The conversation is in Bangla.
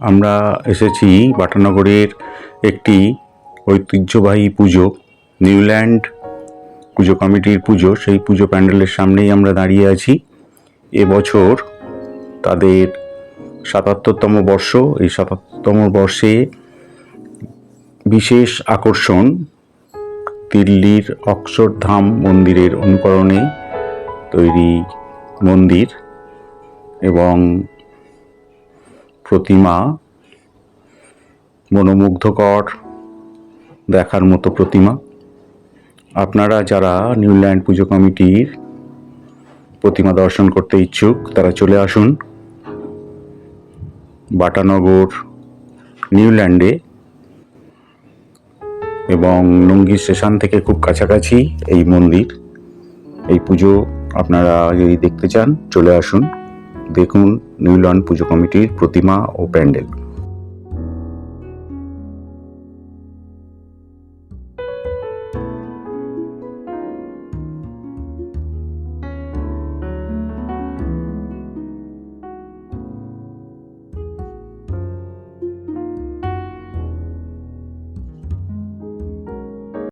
আমরা এসেছি বাটানগরের একটি ঐতিহ্যবাহী পুজো, নিউল্যান্ড পুজো কমিটির পুজো। সেই পুজো প্যান্ডেলের সামনেই আমরা দাঁড়িয়ে আছি। এবছর তাদের সাতাত্তরতম বর্ষ। এই সাতাত্তরতম বর্ষে বিশেষ আকর্ষণ দিল্লির অক্ষরধাম মন্দিরের অনুকরণে তৈরি মন্দির এবং প্রতিমা, মনোমুগ্ধকর দেখার মতো প্রতিমা। আপনারা যারা নিউল্যান্ড পুজো কমিটির প্রতিমা দর্শন করতে ইচ্ছুক, তারা চলে আসুন বাটানগর, নিউল্যান্ডে এবং লুঙ্গি স্টেশন থেকে খুব কাছাকাছি এই মন্দির। এই পুজো আপনারা যদি দেখতে চান, চলে আসুন, দেখুন নিউল্যান্ড পুজো কমিটির প্রতিমা ও প্যান্ডেল।